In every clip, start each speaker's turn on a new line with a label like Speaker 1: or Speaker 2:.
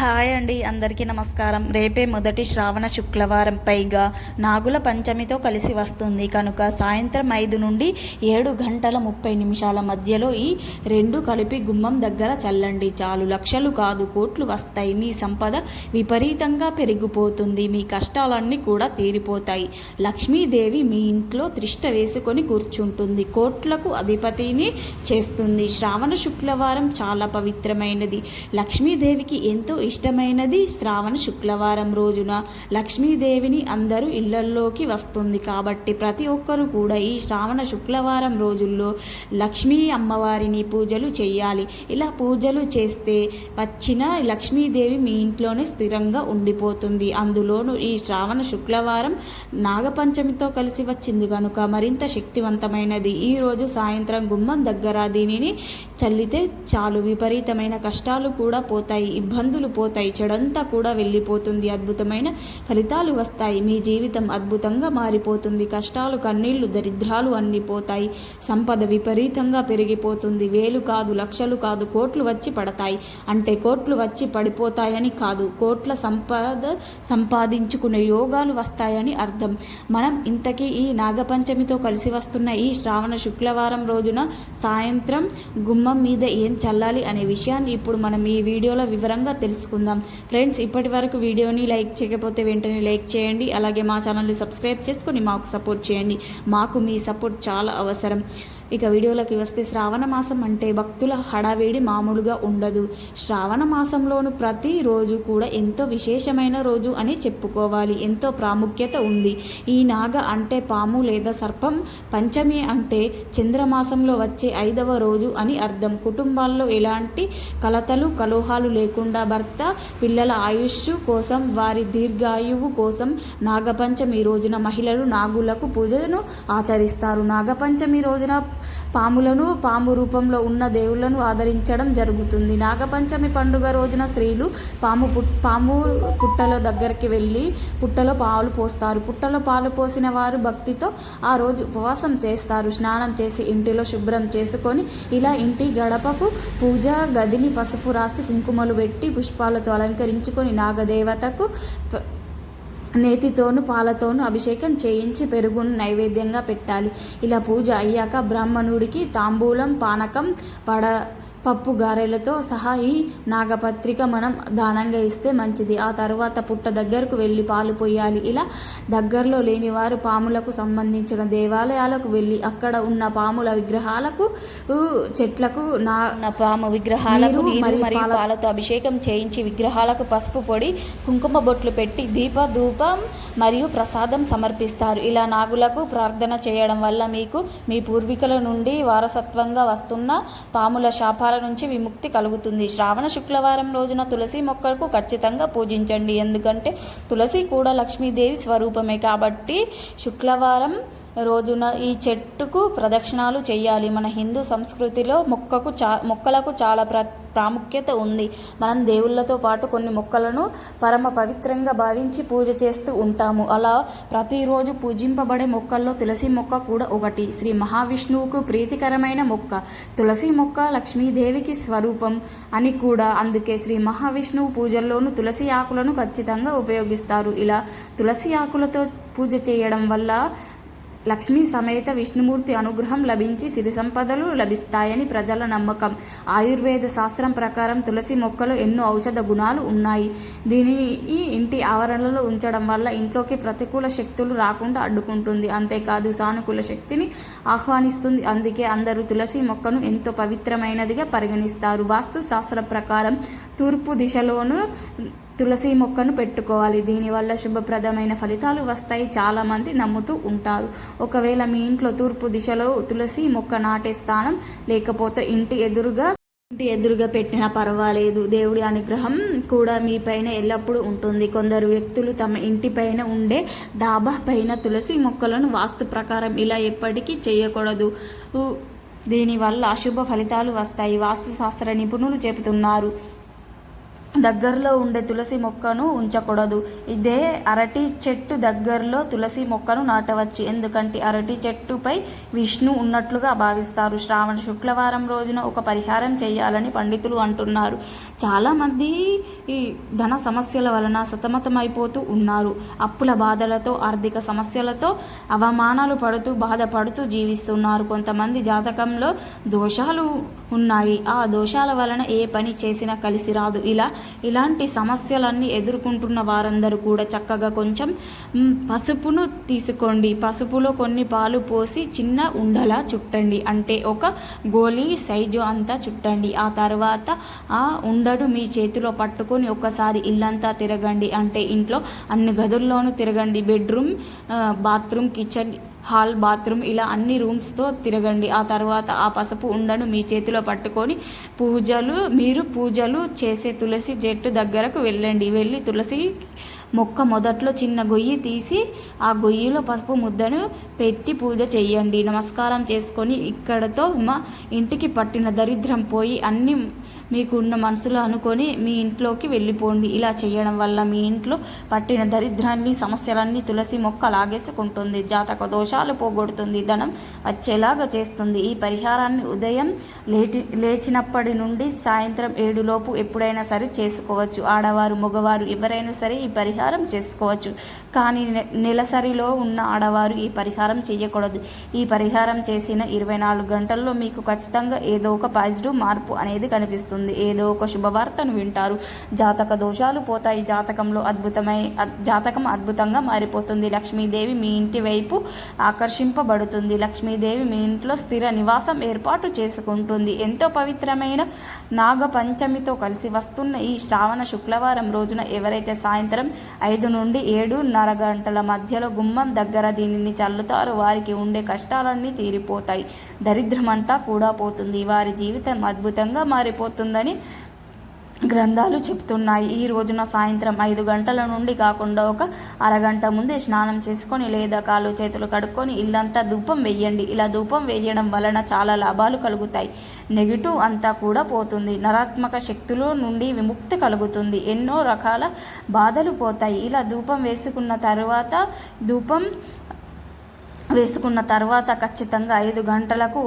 Speaker 1: Hi అండి. అందరికీ నమస్కారం. రేపే మొదటి శ్రావణ శుక్రవారం పైగా నాగుల పంచమితో కలిసి వస్తుంది. కనుక సాయంత్రం ఐదు నుండి ఏడు గంటల ముప్పై నిమిషాల మధ్యలో ఈ రెండు కలిపి గుమ్మం దగ్గర చల్లండి. చాలు లక్షలు కాదు కోట్లు వస్తాయి. మీ సంపద విపరీతంగా పెరిగిపోతుంది. మీ కష్టాలన్నీ కూడా తీరిపోతాయి. లక్ష్మీదేవి మీ ఇంట్లో త్రిష్ట వేసుకొని కూర్చుంటుంది. కోట్లకు అధిపతిని చేస్తుంది. శ్రావణ శుక్రవారం చాలా పవిత్రమైనది. లక్ష్మీదేవికి ఎంతో ఇష్టమైనది శ్రావణ శుక్రవారం రోజున. లక్ష్మీదేవిని అందరూ ఇళ్ళల్లోకి వస్తుంది కాబట్టి ప్రతి ఒక్కరూ కూడా ఈ శ్రావణ శుక్రవారం రోజుల్లో లక్ష్మీ అమ్మవారిని పూజలు చేయాలి. ఇలా పూజలు చేస్తే వచ్చిన లక్ష్మీదేవి మీ ఇంట్లోనే స్థిరంగా ఉండిపోతుంది. అందులోనూ ఈ శ్రావణ శుక్రవారం నాగపంచమితో కలిసి వచ్చింది కనుక మరింత శక్తివంతమైనది. ఈ రోజు సాయంత్రం గుమ్మం దగ్గర దీనిని చల్లితే చాలు. విపరీతమైన కష్టాలు కూడా పోతాయి. ఇబ్బందులు పోతాయి. చెడంతా కూడా వెళ్ళిపోతుంది. అద్భుతమైన ఫలితాలు వస్తాయి. మీ జీవితం అద్భుతంగా మారిపోతుంది. కష్టాలు కన్నీళ్ళు దరిద్రాలు అన్ని పోతాయి. సంపద విపరీతంగా పెరిగిపోతుంది. వేలు కాదు లక్షలు కాదు కోట్లు వచ్చి పడతాయి. అంటే కోట్లు వచ్చి పడిపోతాయని కాదు. కోట్ల సంపద సంపాదించుకునే యోగాలు వస్తాయని అర్థం. మనం ఇంతకీ ఈ నాగపంచమితో కలిసి వస్తున్న ఈ శ్రావణ శుక్రవారం రోజున సాయంత్రం గుమ్మం మీద ఏం చల్లాలి అనే విషయాన్ని ఇప్పుడు మనం ఈ వీడియోలో వివరంగా తెలుసుకుందాం. ఫ్రెండ్స్ ఇప్పటి వరకు వీడియోని లైక్ చేయకపోతే వెంటనే లైక్ చేయండి. అలాగే మా ఛానల్ని సబ్స్క్రైబ్ చేసుకొని మాకు సపోర్ట్ చేయండి. మాకు మీ సపోర్ట్ చాలా అవసరం. ఇక వీడియోలోకి వస్తే శ్రావణ మాసం అంటే భక్తుల హడావిడి మామూలుగా ఉండదు. శ్రావణ మాసంలోను ప్రతి రోజు కూడా ఎంతో విశేషమైన రోజు అని చెప్పుకోవాలి. ఎంతో ప్రాముఖ్యత ఉంది. ఈ నాగ అంటే పాము లేదా సర్పం పంచమి అంటే చంద్రమాసంలో వచ్చే ఐదవ రోజు అని అర్థం. కుటుంబాల్లో ఎలాంటి కలతలు కలోహాలు లేకుండా భర్త పిల్లల ఆయుష్ కోసం వారి దీర్ఘాయువు కోసం నాగపంచమి రోజున మహిళలు నాగులకు పూజను ఆచరిస్తారు. నాగపంచమి రోజున పాములను పాము రూపంలో ఉన్న దేవుళ్ళను ఆదరించడం జరుగుతుంది. నాగపంచమి పండుగ రోజున స్త్రీలు పాము పాము పుట్టల దగ్గరికి వెళ్ళి పుట్టలో పాలు పోస్తారు. పుట్టలో పాలు పోసిన వారు భక్తితో ఆ రోజు ఉపవాసం చేస్తారు. స్నానం చేసి ఇంటిలో శుభ్రం చేసుకొని ఇలా ఇంటి గడపకు పూజ గదిని పసుపు రాసి కుంకుమలు పెట్టి పుష్పాలతో అలంకరించుకొని నాగదేవతకు ప- నేతితోను పాలతోను అభిషేకం చేయించి పెరుగును నైవేద్యంగా పెట్టాలి. ఇలా పూజ అయ్యాక బ్రాహ్మణుడికి తాంబూలం పానకం పడ పప్పు గారెలతో సహా ఈ నాగపత్రిక మనం దానంగా ఇస్తే మంచిది. ఆ తర్వాత పుట్ట దగ్గరకు వెళ్ళి పాలు పోయాలి ఇలా దగ్గరలో లేని వారు పాములకు సంబంధించిన దేవాలయాలకు వెళ్ళి అక్కడ ఉన్న పాముల విగ్రహాలకు చెట్లకు నా
Speaker 2: పాము విగ్రహాలకు
Speaker 1: నీరు మరియు
Speaker 2: మరియు
Speaker 1: పాల-
Speaker 2: పాలతో అభిషేకం చేయించి విగ్రహాలకు పసుపు పొడి కుంకుమ బొట్లు పెట్టి దీప ధూపం మరియు ప్రసాదం సమర్పిస్తారు. ఇలా నాగులకు ప్రార్థన చేయడం వల్ల మీకు మీ పూర్వీకుల నుండి వారసత్వంగా వస్తున్న పాముల శాపాల నుంచి విముక్తి కలుగుతుంది. శ్రావణ శుక్రవారం రోజున తులసి మొక్కలకు ఖచ్చితంగా పూజించండి. ఎందుకంటే తులసి కూడా లక్ష్మీదేవి స్వరూపమే కాబట్టి శుక్రవారం రోజున ఈ చెట్టుకు ప్రదక్షిణాలు చేయాలి. మన హిందూ సంస్కృతిలో మొక్కకు చా మొక్కలకు చాలా ప్ర ప్రాముఖ్యత ఉంది. మనం దేవుళ్ళతో పాటు కొన్ని మొక్కలను పరమ పవిత్రంగా భావించి పూజ చేస్తూ ఉంటాము. అలా ప్రతిరోజు పూజింపబడే మొక్కల్లో తులసి మొక్క కూడా ఒకటి. శ్రీ మహావిష్ణువుకు ప్రీతికరమైన మొక్క. తులసి మొక్క లక్ష్మీదేవికి స్వరూపం అని కూడా. అందుకే శ్రీ మహావిష్ణువు పూజల్లోనూ తులసి ఆకులను ఖచ్చితంగా ఉపయోగిస్తారు. ఇలా తులసి ఆకులతో పూజ చేయడం వల్ల లక్ష్మీ సమేత విష్ణుమూర్తి అనుగ్రహం లభించి సిరి సంపదలు లభిస్తాయని ప్రజల నమ్మకం. ఆయుర్వేద శాస్త్రం ప్రకారం తులసి మొక్కలు ఎన్నో ఔషధ గుణాలు ఉన్నాయి. దీనిని ఈ ఇంటి ఆవరణలో ఉంచడం వల్ల ఇంట్లోకి ప్రతికూల శక్తులు రాకుండా అడ్డుకుంటుంది. అంతేకాదు సానుకూల శక్తిని ఆహ్వానిస్తుంది. అందుకే అందరూ తులసి మొక్కను ఎంతో పవిత్రమైనదిగా పరిగణిస్తారు. వాస్తు శాస్త్రం ప్రకారం తూర్పు దిశలోను తులసి మొక్కను పెట్టుకోవాలి. దీనివల్ల శుభప్రదమైన ఫలితాలు వస్తాయి. చాలామంది నమ్ముతూ ఉంటారు. ఒకవేళ మీ ఇంట్లో తూర్పు దిశలో తులసి మొక్క నాటే స్థానం లేకపోతే ఇంటి ఎదురుగా ఇంటి ఎదురుగా పెట్టినా పర్వాలేదు. దేవుడి అనుగ్రహం కూడా మీ పైన ఎల్లప్పుడూ ఉంటుంది. కొందరు వ్యక్తులు తమ ఇంటి పైన ఉండే డాబా పైన తులసి మొక్కలను వాస్తు ప్రకారం ఇలా ఎప్పటికీ చేయకూడదు. దీనివల్ల అశుభ ఫలితాలు వస్తాయి. వాస్తు శాస్త్ర నిపుణులు చెబుతున్నారు.
Speaker 1: దగ్గరలో ఉండే తులసి మొక్కను ఉంచకూడదు. ఇదే అరటి చెట్టు దగ్గరలో తులసి మొక్కను నాటవచ్చు. ఎందుకంటే అరటి చెట్టుపై విష్ణు ఉన్నట్లుగా భావిస్తారు. శ్రావణ శుక్రవారం రోజున ఒక పరిహారం చేయాలని పండితులు అంటున్నారు. చాలామంది ఈ ధన సమస్యల వలన సతమతమైపోతూ ఉన్నారు. అప్పుల బాధలతో ఆర్థిక సమస్యలతో అవమానాలు పడుతూ బాధపడుతూ జీవిస్తున్నారు. కొంతమంది జాతకంలో దోషాలు ఉన్నాయి. ఆ దోషాల వలన ఏ పని చేసినా కలిసి రాదు. ఇలా ఇలాంటి సమస్యలన్నీ ఎదుర్కొంటున్న వారందరూ కూడా చక్కగా కొంచెం పసుపును తీసుకోండి. పసుపులో కొన్ని పాలు పోసి చిన్న ఉండలా చుట్టండి. అంటే ఒక గోళీ సైజు అంతా చుట్టండి. ఆ తర్వాత ఆ ఉండడు మీ చేతిలో పట్టుకొని ఒకసారి ఇల్లంతా తిరగండి. అంటే ఇంట్లో అన్ని గదుల్లోనూ తిరగండి. Bedroom bathroom kitchen hall bathroom ఇలా అన్ని రూమ్స్తో తిరగండి. ఆ తర్వాత ఆ పసుపు ఉండను మీ చేతిలో పట్టుకొని పూజలు మీరు పూజలు చేసే తులసి చెట్టు దగ్గరకు వెళ్ళండి. వెళ్ళి తులసి మొక్క మొదట్లో చిన్న గొయ్యి తీసి ఆ గొయ్యిలో పసుపు ముద్దను పెట్టి పూజ చేయండి. నమస్కారం చేసుకొని ఇక్కడతో మా ఇంటికి పట్టిన దరిద్రం పోయి అన్ని మీకు ఉన్న మనసులో అనుకొని మీ ఇంట్లోకి వెళ్ళిపోండి. ఇలా చేయడం వల్ల మీ ఇంట్లో పట్టిన దరిద్రాన్ని సమస్యలన్నీ తులసి మొక్క లాగేసుకుంటుంది. జాతక దోషాలు పోగొడుతుంది. ధనం వచ్చేలాగా చేస్తుంది. ఈ పరిహారాన్ని ఉదయం లేచి లేచినప్పటి నుండి సాయంత్రం ఏడులోపు ఎప్పుడైనా సరే చేసుకోవచ్చు. ఆడవారు మగవారు ఎవరైనా సరే ఈ పరిహారం చేసుకోవచ్చు. కానీ నె- నెలసరిలో ఉన్న ఆడవారు ఈ పరిహారం చేయకూడదు. ఈ పరిహారం చేసిన ఇరవై నాలుగు గంటల్లో మీకు ఖచ్చితంగా ఏదో ఒక పాజిటివ్ మార్పు అనేది కనిపిస్తుంది. ఏదో ఒక శుభవార్తను వింటారు. జాతక దోషాలు పోతాయి. జాతకంలో అద్భుతమై జాతకం అద్భుతంగా మారిపోతుంది. లక్ష్మీదేవి మీ ఇంటి వైపు ఆకర్షింపబడుతుంది. లక్ష్మీదేవి మీ ఇంట్లో స్థిర నివాసం ఏర్పాటు చేసుకుంటుంది. ఎంతో పవిత్రమైన నాగ పంచమితో కలిసి వస్తున్న ఈ శ్రావణ శుక్రవారం రోజున ఎవరైతే సాయంత్రం ఐదు నుండి ఏడున్నర గంటల మధ్యలో గుమ్మం దగ్గర దీనిని చల్లుతారు వారికి ఉండే కష్టాలన్నీ తీరిపోతాయి. దరిద్రమంతా కూడా పోతుంది. వారి జీవితం అద్భుతంగా మారిపోతుందని గ్రంథాలు చెప్తున్నాయి. ఈ రోజున సాయంత్రం ఐదు గంటల నుండి కాకుండా ఒక అరగంట ముందే స్నానం చేసుకొని లేదా కాళ్ళు చేతులు కడుక్కొని ఇల్లంతా ధూపం వేయండి. ఇలా ధూపం వేయడం వలన చాలా లాభాలు కలుగుతాయి. నెగిటివ్ అంతా కూడా పోతుంది. నరాత్మక శక్తుల నుండి విముక్తి కలుగుతుంది. ఎన్నో రకాల బాధలు పోతాయి. ఇలా ధూపం వేసుకున్న తర్వాత ధూపం వేసుకున్న తర్వాత ఖచ్చితంగా ఐదు గంటలకు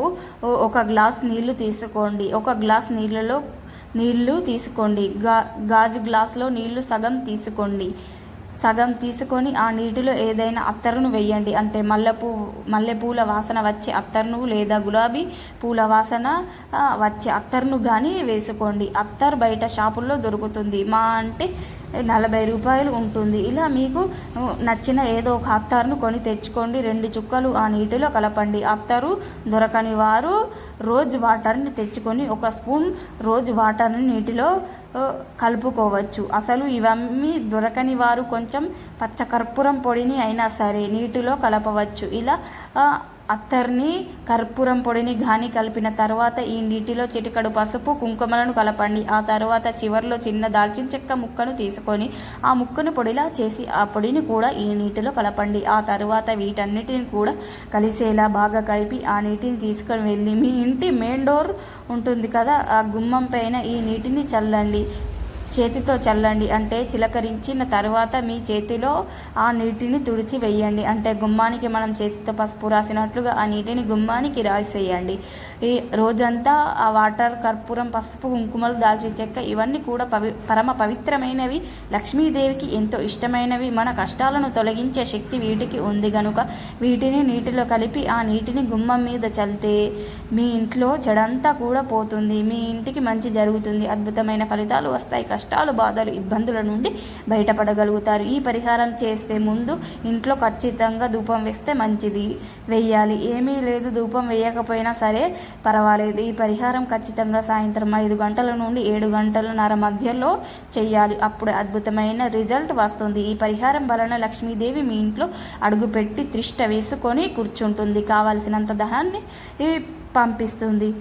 Speaker 1: ఒక గ్లాస్ నీళ్ళు తీసుకోండి. ఒక గ్లాస్ నీళ్ళలో నీళ్ళు తీసుకోండి. గా గాజు గ్లాస్లో నీళ్ళు సగం తీసుకోండి. సగం తీసుకొని ఆ నీటిలో ఏదైనా అత్తరును వేయండి. అంటే మల్లెపూ మల్లెపూల వాసన వచ్చే అత్తరును లేదా గులాబీ పూల వాసన వచ్చే అత్తరును కానీ వేసుకోండి. అత్తర్ బయట షాపుల్లో దొరుకుతుంది. మా అంటే నలభై రూపాయలు ఉంటుంది. ఇలా మీకు నచ్చిన ఏదో ఒక అత్తారును కొని తెచ్చుకోండి. రెండు చుక్కలు ఆ నీటిలో కలపండి. అత్తరు దొరకని వారు రోజ్ వాటర్ని తెచ్చుకొని ఒక స్పూన్ రోజ్ వాటర్ని నీటిలో కలుపుకోవచ్చు. అసలు ఇవన్నీ దొరకని వారు కొంచెం పచ్చకర్పూరం పొడిని అయినా సరే నీటిలో కలపవచ్చు. ఇలా అత్తర్ని కర్పూరం పొడిని గాని కలిపిన తర్వాత ఈ నీటిలో చిటికడు పసుపు కుంకుమలను కలపండి. ఆ తర్వాత చివర్లో చిన్న దాల్చిన చెక్క ముక్కను తీసుకొని ఆ ముక్కను పొడిలా చేసి ఆ పొడిని కూడా ఈ నీటిలో కలపండి. ఆ తర్వాత వీటన్నిటిని కూడా కలిసేలా బాగా కలిపి ఆ నీటిని తీసుకొని వెళ్ళి మీ ఇంటి మెయిన్ డోర్ ఉంటుంది కదా ఆ గుమ్మం పైన ఈ నీటిని చల్లండి. చేతితో చల్లండి. అంటే చిలకరించిన తర్వాత మీ చేతిలో ఆ నీటిని తుడిచి వేయండి. అంటే గుమ్మానికి మనం చేతితో పసుపు రాసినట్లుగా ఆ నీటిని గుమ్మానికి రాసేయండి ఈ రోజంతా ఆ వాటర్ కర్పూరం పసుపు కుంకుమలు దాల్చిన చెక్క ఇవన్నీ కూడా పవి పరమ పవిత్రమైనవి. లక్ష్మీదేవికి ఎంతో ఇష్టమైనవి. మన కష్టాలను తొలగించే శక్తి వీటికి ఉంది గనుక వీటిని నీటిలో కలిపి ఆ నీటిని గుమ్మం మీద చల్లితే మీ ఇంట్లో చెడంతా కూడా పోతుంది. మీ ఇంటికి మంచి జరుగుతుంది. అద్భుతమైన ఫలితాలు వస్తాయి. కష్టాలు బాధలు ఇబ్బందుల నుండి బయటపడగలుగుతారు. ఈ పరిహారం చేస్తే ముందు ఇంట్లో ఖచ్చితంగా ధూపం వేస్తే మంచిది. వెయ్యాలి ఏమీ లేదు. ధూపం వేయకపోయినా సరే పర్వాలేదు. ఈ పరిహారం ఖచ్చితంగా సాయంత్రం ఐదు గంటల నుండి ఏడు గంటలన్నర మధ్యలో చేయాలి అప్పుడు అద్భుతమైన రిజల్ట్ వస్తుంది. ఈ పరిహారం వలన లక్ష్మీదేవి మీ ఇంట్లో అడుగుపెట్టి త్రిష్ట వేసుకొని కూర్చుంటుంది. కావలసినంత ధనాన్ని పంపిస్తుంది.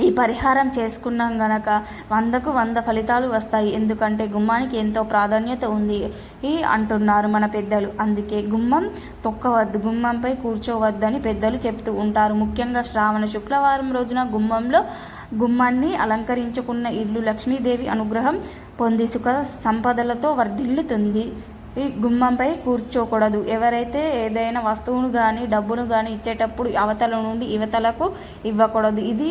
Speaker 1: ఈ పరిహారం చేసుకున్నాం గనక వందకు వంద ఫలితాలు వస్తాయి. ఎందుకంటే గుమ్మానికి ఎంతో ప్రాధాన్యత ఉంది ఈ అంటున్నారు మన పెద్దలు. అందుకే గుమ్మం తొక్కవద్దు గుమ్మంపై కూర్చోవద్దని పెద్దలు చెప్తూ ఉంటారు. ముఖ్యంగా శ్రావణ శుక్రవారం రోజున గుమ్మంలో గుమ్మాన్ని అలంకరించుకున్న ఇల్లు లక్ష్మీదేవి అనుగ్రహం పొంది సుఖ సంపదలతో వర్ధిల్లుతుంది. ఈ గుమ్మంపై కూర్చోకూడదు. ఎవరైతే ఏదైనా వస్తువును కానీ డబ్బును కానీ ఇచ్చేటప్పుడు అవతల నుండి యువతలకు ఇవ్వకూడదు. ఇది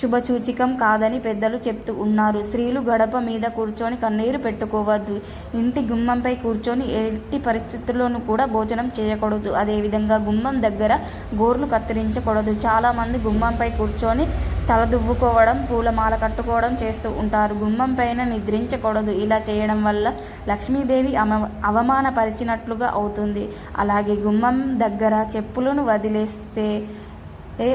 Speaker 1: శుభసూచికం కాదని పెద్దలు చెప్తూ ఉన్నారు. స్త్రీలు గడప మీద కూర్చొని కన్నీరు పెట్టుకోవద్దు. ఇంటి గుమ్మంపై కూర్చొని ఎట్టి పరిస్థితుల్లోనూ కూడా భోజనం చేయకూడదు. అదేవిధంగా గుమ్మం దగ్గర గోర్లు కత్తిరించకూడదు. చాలామంది గుమ్మంపై కూర్చొని తల దువ్వుకోవడం పూలమాల కట్టుకోవడం చేస్తూ ఉంటారు. గుమ్మం పైన నిద్రించకూడదు. ఇలా చేయడం వల్ల లక్ష్మీదేవి అమ అవమానపరిచినట్లుగా అవుతుంది. అలాగే గుమ్మం దగ్గర చెప్పులను వదిలేస్తే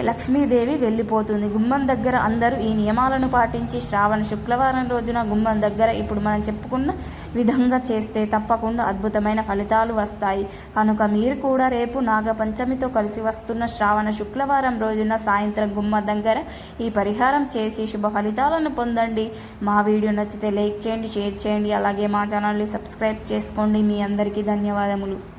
Speaker 1: లక్ష్మీదేవి వెళ్ళిపోతుంది. గుమ్మం దగ్గర అందరూ ఈ నియమాలను పాటించి శ్రావణ శుక్రవారం రోజున గుమ్మం దగ్గర ఇప్పుడు మనం చెప్పుకున్న విధంగా చేస్తే తప్పకుండా అద్భుతమైన ఫలితాలు వస్తాయి. కనుక మీరు కూడా రేపు నాగపంచమితో కలిసి వస్తున్న శ్రావణ శుక్రవారం రోజున సాయంత్రం గుమ్మ దగ్గర ఈ పరిహారం చేసి శుభ ఫలితాలను పొందండి. మా వీడియో నచ్చితే లైక్ చేయండి షేర్ చేయండి. అలాగే మా ఛానల్ని సబ్స్క్రైబ్ చేసుకోండి. మీ అందరికీ ధన్యవాదములు.